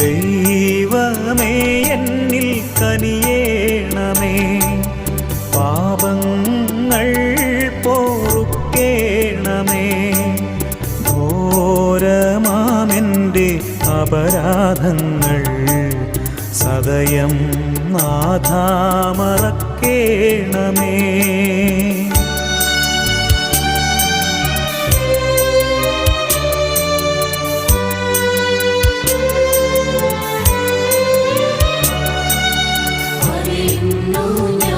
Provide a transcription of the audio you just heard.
ദൈവമേ എന്നിൽ കനിയേണമേ. പാപങ്ങൾ പോറുക്കേണമേ. ഘോരമാമെന്റെ അപരാധങ്ങൾ സദയം നാഥാമറക്കേണമേ no, no.